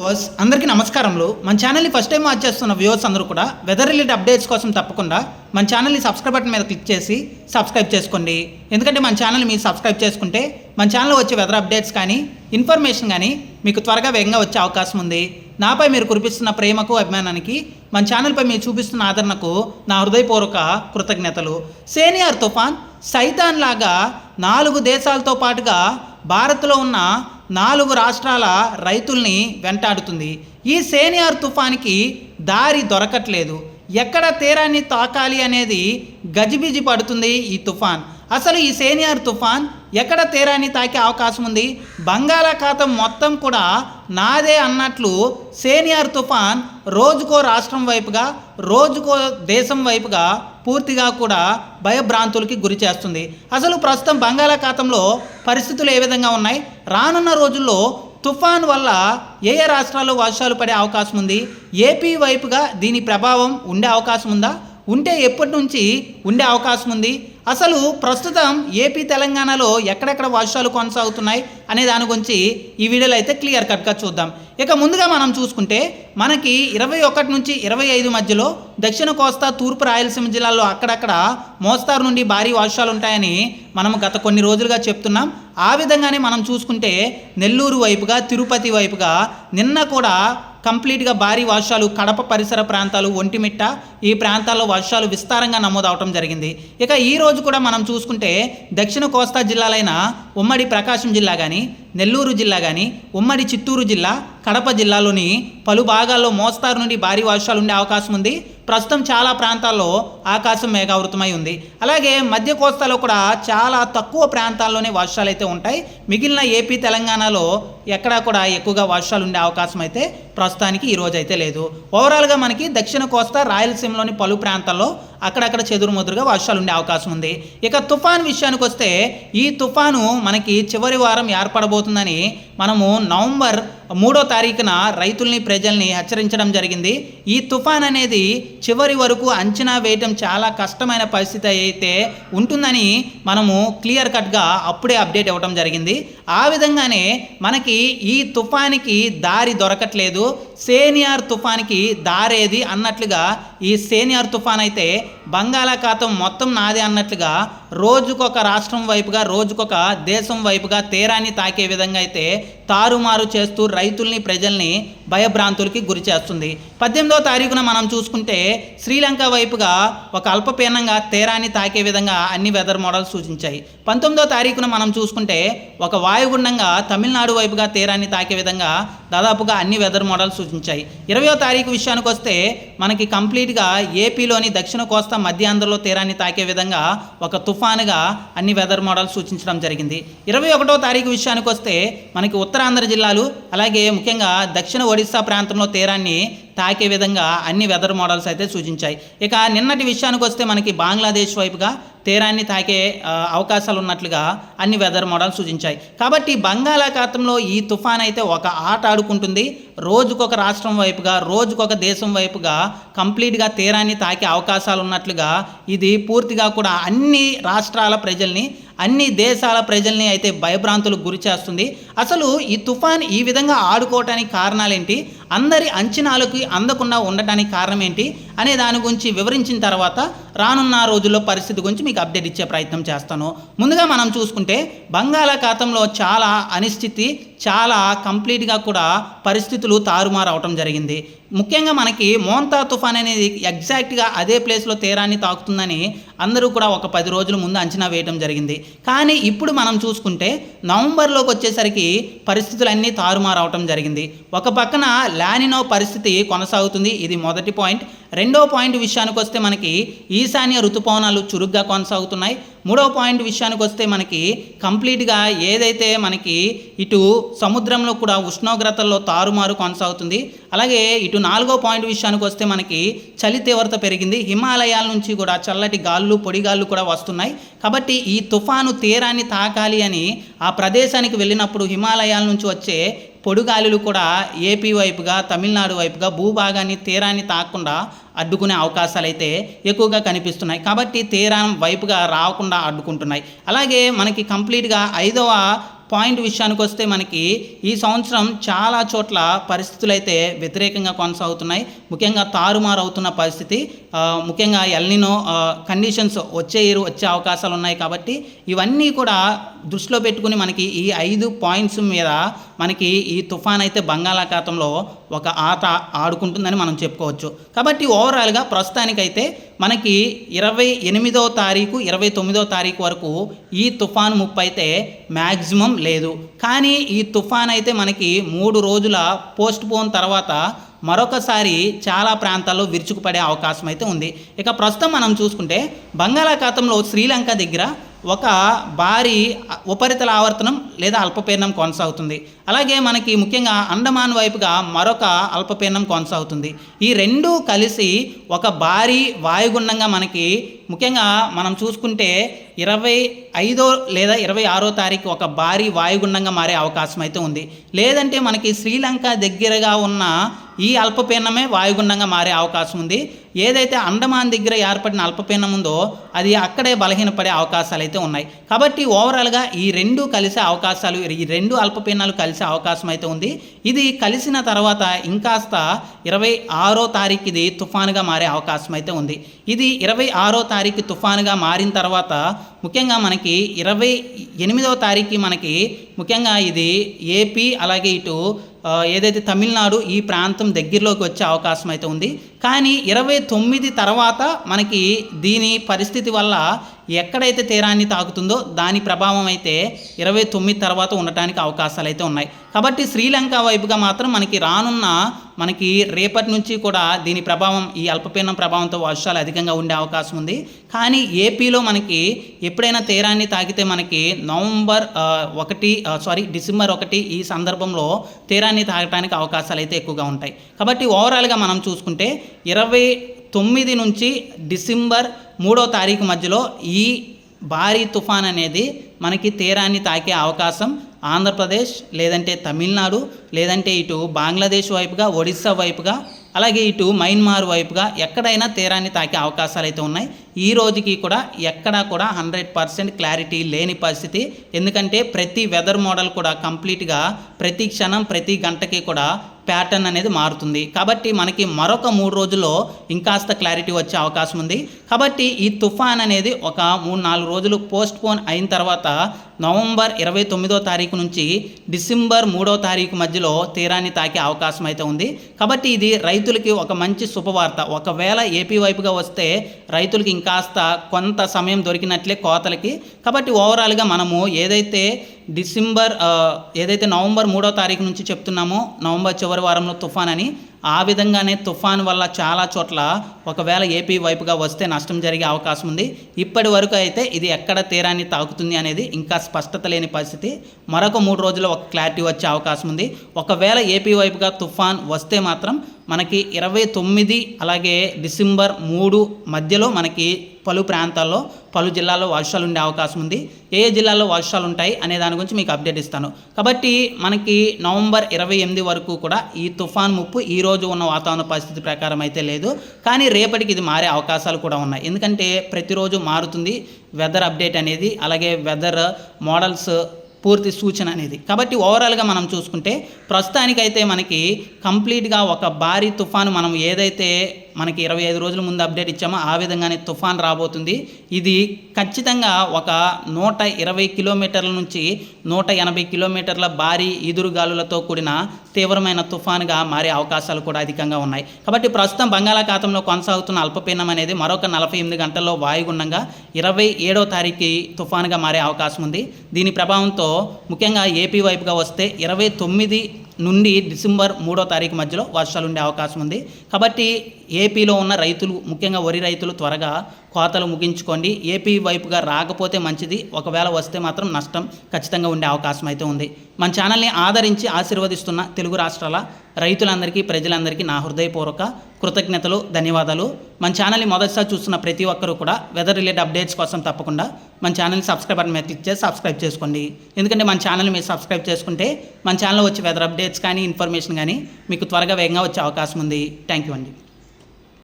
Viewers అందరికీ నమస్కారంలో మన ఛానల్ని ఫస్ట్ టైం వాచ్ చేస్తున్న వ్యూవర్స్ అందరూ కూడా వెదర్ రిలేటెడ్ అప్డేట్స్ కోసం తప్పకుండా మన ఛానల్ని సబ్స్క్రైబ్ బటన్ మీద క్లిక్ చేసి సబ్స్క్రైబ్ చేసుకోండి. ఎందుకంటే మన ఛానల్ని మీరు సబ్స్క్రైబ్ చేసుకుంటే మన ఛానల్లో వచ్చే వెదర్ అప్డేట్స్ కానీ ఇన్ఫర్మేషన్ కానీ మీకు త్వరగా వేగంగా వచ్చే అవకాశం ఉంది. నాపై మీరు కురిపిస్తున్న ప్రేమకు అభిమానానికి మన ఛానల్పై మీరు చూపిస్తున్న ఆదరణకు నా హృదయపూర్వక కృతజ్ఞతలు. సేనియర్ తుఫాన్ సైతాన్ లాగా నాలుగు దేశాలతో పాటుగా భారత్లో ఉన్న నాలుగు రాష్ట్రాల రైతుల్ని వెంటాడుతుంది. ఈ సేనియార్ తుఫానికి దారి దొరకట్లేదు. ఎక్కడ తీరాన్ని తాకాలి అనేది గజిబిజి పడుతుంది ఈ తుఫాన్. అసలు ఈ సేనియర్ తుఫాన్ ఎక్కడ తీరాన్ని తాకే అవకాశం ఉంది? బంగాళాఖాతం మొత్తం కూడా నాదే అన్నట్లు సేనియర్ తుఫాన్ రోజుకో రాష్ట్రం వైపుగా రోజుకో దేశం వైపుగా పూర్తిగా కూడా భయభ్రాంతులకి గురి చేస్తుంది. అసలు ప్రస్తుతం బంగాళాఖాతంలో పరిస్థితులు ఏ విధంగా ఉన్నాయి? రానున్న రోజుల్లో తుఫాన్ వల్ల ఏ ఏ రాష్ట్రాల్లో వర్షాలు పడే అవకాశం ఉంది? ఏపీ వైపుగా దీని ప్రభావం ఉండే అవకాశం ఉందా? ఉంటే ఎప్పటి నుంచి ఉండే అవకాశం ఉంది? అసలు ప్రస్తుతం ఏపీ తెలంగాణలో ఎక్కడెక్కడ వర్షాలు కొనసాగుతున్నాయి అనే దాని గురించి ఈ వీడియోలో అయితే క్లియర్ కట్గా చూద్దాం. ఇక ముందుగా మనం చూసుకుంటే మనకి ఇరవై ఒకటి నుంచి ఇరవై ఐదు మధ్యలో దక్షిణ కోస్తా తూర్పు రాయలసీమ జిల్లాల్లో అక్కడక్కడ మోస్తారు నుండి భారీ వర్షాలు ఉంటాయని మనం గత కొన్ని రోజులుగా చెప్తున్నాం. ఆ విధంగానే మనం చూసుకుంటే నెల్లూరు వైపుగా తిరుపతి వైపుగా నిన్న కూడా కంప్లీట్గా భారీ వర్షాలు కడప పరిసర ప్రాంతాలు ఒంటిమిట్ట ఈ ప్రాంతాల్లో వర్షాలు విస్తారంగా నమోదవటం జరిగింది. ఇక ఈ రోజు కూడా మనం చూసుకుంటే దక్షిణ కోస్తా జిల్లాలైన ఉమ్మడి ప్రకాశం జిల్లా కానీ నెల్లూరు జిల్లా కానీ ఉమ్మడి చిత్తూరు జిల్లా కడప జిల్లాలోని పలు భాగాల్లో మోస్తారు నుండి భారీ వర్షాలు ఉండే అవకాశం ఉంది. ప్రస్తుతం చాలా ప్రాంతాల్లో ఆకాశం మేఘావృతమై ఉంది. అలాగే మధ్య కోస్తాలో కూడా చాలా తక్కువ ప్రాంతాల్లోనే వర్షాలు అయితే ఉంటాయి. మిగిలిన ఏపీ తెలంగాణలో ఎక్కడా కూడా ఎక్కువగా వర్షాలు ఉండే అవకాశం అయితే ప్రస్తుతానికి ఈరోజు అయితే లేదు. ఓవరాల్గా మనకి దక్షిణ కోస్తా రాయలసీమలోని పలు ప్రాంతాల్లో అక్కడక్కడ చెదురుమదురుగా వర్షాలు ఉండే అవకాశం ఉంది. ఇక తుఫాన్ విషయానికి వస్తే ఈ తుఫాను మనకి చివరి వారం ఏర్పడబోతుందని మనము నవంబర్ మూడో తారీఖున రైతుల్ని ప్రజల్ని హెచ్చరించడం జరిగింది. ఈ తుఫాన్ అనేది చివరి వరకు అంచనా వేయటం చాలా కష్టమైన పరిస్థితి అయితే ఉంటుందని మనము క్లియర్ కట్గా అప్పుడే అప్డేట్ ఇవ్వడం జరిగింది. ఆ విధంగానే మనకి ఈ తుఫానికి దారి దొరకట్లేదు. సేనియార్ తుఫానికి దారేది అన్నట్లుగా ఈ సేనియార్ తుఫాన్ అయితే బంగాళాఖాతం మొత్తం నాదే అన్నట్లుగా రోజుకొక రాష్ట్రం వైపుగా రోజుకొక దేశం వైపుగా తీరాన్ని తాకే విధంగా అయితే తారుమారు చేస్తూ రైతుల్ని ప్రజల్ని భయభ్రాంతులకి గురి చేస్తుంది. పద్దెనిమిదో తారీఖున మనం చూసుకుంటే శ్రీలంక వైపుగా ఒక అల్పపీనంగా తీరాన్ని తాకే విధంగా అన్ని వెదర్ మోడల్స్ సూచించాయి. పంతొమ్మిదో తారీఖున మనం చూసుకుంటే ఒక వాయుగుండంగా తమిళనాడు వైపుగా తీరాన్ని తాకే విధంగా దాదాపుగా అన్ని వెదర్ మోడల్స్ సూచించాయి. ఇరవయో తారీఖు విషయానికి వస్తే మనకి కంప్లీట్గా ఏపీలోని దక్షిణ కోస్తా మధ్యాంధ్రలో తీరాన్ని తాకే విధంగా ఒక తుఫానుగా అన్ని వెదర్ మోడల్స్ సూచించడం జరిగింది. ఇరవై ఒకటో తారీఖు విషయానికి వస్తే మనకి ఉత్తరాంధ్ర జిల్లాలు అలాగే ముఖ్యంగా దక్షిణ ఒడిస్సా ప్రాంతంలో తీరాన్ని తాకే విధంగా అన్ని వెదర్ మోడల్స్ అయితే సూచించాయి. ఇక నిన్నటి విషయానికి వస్తే మనకి బంగ్లాదేశ్ వైపుగా తీరాన్ని తాకే అవకాశాలు ఉన్నట్లుగా అన్ని వెదర్ మోడల్స్ సూచించాయి. కాబట్టి బంగాళాఖాతంలో ఈ తుఫాన్ అయితే ఒక ఆట ఆడుకుంటుంది. రోజుకొక రాష్ట్రం వైపుగా రోజుకొక దేశం వైపుగా కంప్లీట్గా తీరాన్ని తాకే అవకాశాలు ఉన్నట్లుగా ఇది పూర్తిగా కూడా అన్ని రాష్ట్రాల ప్రజల్ని అన్ని దేశాల ప్రజల్ని అయితే భయభ్రాంతులకు గురి చేస్తుంది. అసలు ఈ తుఫాన్ ఈ విధంగా ఆడుకోవటానికి కారణాలేంటి? అందరి అంచనాలకి అందకుండా ఉండటానికి కారణం ఏంటి అనే దాని గురించి వివరించిన తర్వాత రానున్న రోజుల్లో పరిస్థితి గురించి మీకు అప్డేట్ ఇచ్చే ప్రయత్నం చేస్తాను. ముందుగా మనం చూసుకుంటే బంగాళాఖాతంలో చాలా అనిశ్చితి చాలా కంప్లీట్గా కూడా పరిస్థితులు తారుమారు అవటం జరిగింది. ముఖ్యంగా మనకి మోంతా తుఫాన్ అనేది ఎగ్జాక్ట్గా అదే ప్లేస్లో తీరాన్ని తాకుతుందని అందరూ కూడా ఒక పది రోజుల ముందు అంచనా వేయడం జరిగింది. కానీ ఇప్పుడు మనం చూసుకుంటే నవంబర్లోకి వచ్చేసరికి పరిస్థితులన్నీ తారుమారు అవటం జరిగింది. ఒక పక్కన లానినో పరిస్థితి కొనసాగుతుంది. ఇది మొదటి పాయింట్. రెండో పాయింట్ విషయానికి వస్తే మనకి ఈ ఈశాన్య ఋతుపవనాలు చురుగ్గా కొనసాగుతున్నాయి. మూడో పాయింట్ విషయానికి వస్తే మనకి కంప్లీట్గా ఏదైతే మనకి ఇటు సముద్రంలో కూడా ఉష్ణోగ్రతల్లో తారుమారు కొనసాగుతుంది. అలాగే ఇటు నాలుగో పాయింట్ విషయానికి వస్తే మనకి చలి తీవ్రత పెరిగింది. హిమాలయాల నుంచి కూడా చల్లటి గాళ్ళు పొడిగాళ్ళు కూడా వస్తున్నాయి. కాబట్టి ఈ తుఫాను తీరాన్ని తాకాలి అని ఆ ప్రదేశానికి వెళ్ళినప్పుడు హిమాలయాల నుంచి వచ్చే పొడుగాలులు కూడా ఏపీ వైపుగా తమిళనాడు వైపుగా భూభాగాన్ని తీరాన్ని తాకుండా అడ్డుకునే అవకాశాలు అయితే ఎక్కువగా కనిపిస్తున్నాయి. కాబట్టి తీరం వైపుగా రాకుండా అడ్డుకుంటున్నాయి. అలాగే మనకి కంప్లీట్గా ఐదవ పాయింట్ విషయానికి వస్తే మనకి ఈ సంవత్సరం చాలా చోట్ల పరిస్థితులు అయితే వ్యతిరేకంగా కొనసాగుతున్నాయి. ముఖ్యంగా తారుమారు అవుతున్న పరిస్థితి ముఖ్యంగా ఎల్నినో కండిషన్స్ వచ్చే ఇయర్ వచ్చే అవకాశాలు ఉన్నాయి కాబట్టి ఇవన్నీ కూడా దృష్టిలో పెట్టుకుని మనకి ఈ ఐదు పాయింట్స్ మీద మనకి ఈ తుఫాన్ అయితే బంగాళాఖాతంలో ఒక ఆట ఆడుకుంటుందని మనం చెప్పుకోవచ్చు. కాబట్టి ఓవరాల్గా ప్రస్తుతానికైతే మనకి ఇరవై ఎనిమిదో తారీఖు ఇరవై తొమ్మిదో తారీఖు వరకు ఈ తుఫాన్ ముప్పు అయితే మ్యాక్సిమం లేదు. కానీ ఈ తుఫాన్ అయితే మనకి మూడు రోజుల పోస్ట్ పోన్ తర్వాత మరొకసారి చాలా ప్రాంతాల్లో విరుచుకుపడే అవకాశం అయితే ఉంది. ఇక ప్రస్తుతం మనం చూసుకుంటే బంగాళాఖాతంలో శ్రీలంక దగ్గర ఒక భారీ ఉపరితల ఆవర్తనం లేదా అల్పపీడనం కొనసాగుతుంది. అలాగే మనకి ముఖ్యంగా అండమాన్ వైపుగా మరొక అల్పపీడనం కొనసాగుతుంది. ఈ రెండు కలిసి ఒక భారీ వాయుగుండంగా మనకి ముఖ్యంగా మనం చూసుకుంటే ఇరవై ఐదో లేదా ఇరవై ఆరో తారీఖు ఒక భారీ వాయుగుండంగా మారే అవకాశం అయితే ఉంది. లేదంటే మనకి శ్రీలంక దగ్గరగా ఉన్న ఈ అల్పపీడనమే వాయుగుండంగా మారే అవకాశం ఉంది. ఏదైతే అండమాన్ దగ్గర ఏర్పడిన అల్పపీడనం ఉందో అది అక్కడే బలహీనపడే అవకాశాలు అయితే ఉన్నాయి. కాబట్టి ఓవరాల్గా ఈ రెండు కలిసే అవకాశాలు ఈ రెండు అల్పపీడనాలు కలిసే అవకాశం అయితే ఉంది. ఇది కలిసిన తర్వాత ఇంకాస్త ఇరవై ఆరో తారీఖు ఇది తుఫానుగా మారే అవకాశం అయితే ఉంది. ఇది ఇరవై ఆరో తారీఖు తుఫానుగా మారిన తర్వాత ముఖ్యంగా మనకి ఇరవై ఎనిమిదవ తారీఖు మనకి ముఖ్యంగా ఇది ఏపీ అలాగే ఇటు ఏదైతే తమిళనాడు ఈ ప్రాంతం దగ్గరలోకి వచ్చే అవకాశం అయితే ఉంది కానీ ఇరవై తొమ్మిది తర్వాత మనకి దీని పరిస్థితి వల్ల ఎక్కడైతే తీరాన్ని తాకుతుందో దాని ప్రభావం అయితే ఇరవై తొమ్మిది తర్వాత ఉండటానికి అవకాశాలు అయితే ఉన్నాయి. కాబట్టి శ్రీలంక వైపుగా మాత్రం మనకి రానున్న మనకి రేపటి నుంచి కూడా దీని ప్రభావం ఈ అల్పపీడనం ప్రభావంతో వర్షాలు అధికంగా ఉండే అవకాశం ఉంది. కానీ ఏపీలో మనకి ఎప్పుడైనా తీరాన్ని తాకితే మనకి నవంబర్ ఒకటి సారీ డిసెంబర్ ఒకటి ఈ సందర్భంలో తీరాన్ని తాగటానికి అవకాశాలు అయితే ఎక్కువగా ఉంటాయి. కాబట్టి ఓవరాల్గా మనం చూసుకుంటే ఇరవై తొమ్మిది నుంచి డిసెంబర్ మూడో తారీఖు మధ్యలో ఈ భారీ తుఫాన్ అనేది మనకి తీరాన్ని తాకే అవకాశం ఆంధ్రప్రదేశ్ లేదంటే తమిళనాడు లేదంటే ఇటు బంగ్లాదేశ్ వైపుగా ఒడిస్సా వైపుగా అలాగే ఇటు మయన్మార్ వైపుగా ఎక్కడైనా తీరాన్ని తాకే అవకాశాలు అయితే ఉన్నాయి. ఈ రోజుకి కూడా ఎక్కడా కూడా హండ్రెడ్ పర్సెంట్ క్లారిటీ లేని పరిస్థితి. ఎందుకంటే ప్రతి వెదర్ మోడల్ కూడా కంప్లీట్గా ప్రతి క్షణం ప్రతి గంటకి కూడా ప్యాటర్న్ అనేది మారుతుంది. కాబట్టి మనకి మరొక మూడు రోజుల్లో ఇంకాస్త క్లారిటీ వచ్చే అవకాశం ఉంది. కాబట్టి ఈ తుఫాన్ అనేది ఒక మూడు నాలుగు రోజులు పోస్ట్ పోన్ అయిన తర్వాత నవంబర్ ఇరవై తొమ్మిదో తారీఖు నుంచి డిసెంబర్ మూడో తారీఖు మధ్యలో తీరాన్ని తాకే అవకాశం అయితే ఉంది. కాబట్టి ఇది రైతులకి ఒక మంచి శుభవార్త. ఒకవేళ ఏపీ వైపుగా వస్తే రైతులకి ఇంకాస్త కొంత సమయం దొరికినట్లే కోతలకి. కాబట్టి ఓవరాల్గా మనము ఏదైతే డిసెంబర్ ఏదైతే నవంబర్ మూడో తారీఖు నుంచి చెప్తున్నామో నవంబర్ చివరి వారంలో తుఫాన్ అని ఆ విధంగానే తుఫాన్ వల్ల చాలా చోట్ల ఒకవేళ ఏపీ వైపుగా వస్తే నష్టం జరిగే అవకాశం ఉంది. ఇప్పటి వరకు అయితే ఇది ఎక్కడ తీరాన్ని తాకుతుంది అనేది ఇంకా స్పష్టత లేని పరిస్థితి. మరొక మూడు రోజుల్లో ఒక క్లారిటీ వచ్చే అవకాశం ఉంది. ఒకవేళ ఏపీ వైపుగా తుఫాన్ వస్తే మాత్రం మనకి ఇరవై తొమ్మిది అలాగే డిసెంబర్ మూడు మధ్యలో మనకి పలు ప్రాంతాల్లో పలు జిల్లాల్లో వర్షాలు ఉండే అవకాశం ఉంది. ఏ జిల్లాలో జిల్లాల్లో వర్షాలు ఉంటాయి అనే దాని గురించి మీకు అప్డేట్ ఇస్తాను. కాబట్టి మనకి నవంబర్ ఇరవై ఎనిమిది వరకు కూడా ఈ తుఫాన్ ముప్పు ఈ రోజు ఉన్న వాతావరణ పరిస్థితి ప్రకారం అయితే లేదు. కానీ రేపటికి ఇది మారే అవకాశాలు కూడా ఉన్నాయి. ఎందుకంటే ప్రతిరోజు మారుతుంది వెదర్ అప్డేట్ అనేది అలాగే వెదర్ మోడల్స్ పూర్తి సూచన అనేది. కాబట్టి ఓవరాల్గా మనం చూసుకుంటే ప్రస్తుతానికైతే మనకి కంప్లీట్గా ఒక భారీ తుఫాను మనం ఏదైతే మనకి ఇరవై ఐదు రోజుల ముందు అప్డేట్ ఇచ్చామో? ఆ విధంగానే తుఫాన్ రాబోతుంది. ఇది ఖచ్చితంగా ఒక నూట ఇరవై కిలోమీటర్ల నుంచి నూట ఎనభై కిలోమీటర్ల భారీ ఈదురుగాలులతో కూడిన తీవ్రమైన తుఫానుగా మారే అవకాశాలు కూడా అధికంగా ఉన్నాయి. కాబట్టి ప్రస్తుతం బంగాళాఖాతంలో కొనసాగుతున్న అల్పపీడనం అనేది మరొక నలభై ఎనిమిది గంటల్లో వాయుగుండంగా ఇరవై ఏడో తారీఖు తుఫానుగా మారే అవకాశం ఉంది. దీని ప్రభావంతో ముఖ్యంగా ఏపీ వైపుగా వస్తే ఇరవై తొమ్మిది నుండి డిసెంబర్ మూడో తారీఖు మధ్యలో వర్షాలు ఉండే అవకాశం ఉంది. కాబట్టి ఏపీలో ఉన్న రైతులు ముఖ్యంగా వరి రైతులు త్వరగా కోతలు ముగించుకోండి. ఏపీ వైపుగా రాకపోతే మంచిది. ఒకవేళ వస్తే మాత్రం నష్టం ఖచ్చితంగా ఉండే అవకాశం అయితే ఉంది. మన ఛానల్ని ఆదరించి ఆశీర్వదిస్తున్న తెలుగు రాష్ట్రాల రైతులందరికీ ప్రజలందరికీ నా హృదయపూర్వక కృతజ్ఞతలు ధన్యవాదాలు. మన ఛానల్ని మొదటిసారి చూస్తున్న ప్రతి ఒక్కరూ కూడా వెదర్ రిలేటెడ్ అప్డేట్స్ కోసం తప్పకుండా మన ఛానల్ని సబ్స్క్రైబ్ బటన్ మీద క్లిక్ చేసి సబ్స్క్రైబ్ చేసుకోండి. ఎందుకంటే మన ఛానల్ మీరు సబ్స్క్రైబ్ చేసుకుంటే మన ఛానల్లో వచ్చే వెదర్ అప్డేట్స్ కానీ ఇన్ఫర్మేషన్ కానీ మీకు త్వరగా వేగంగా వచ్చే అవకాశం ఉంది. థ్యాంక్ యూ అండి.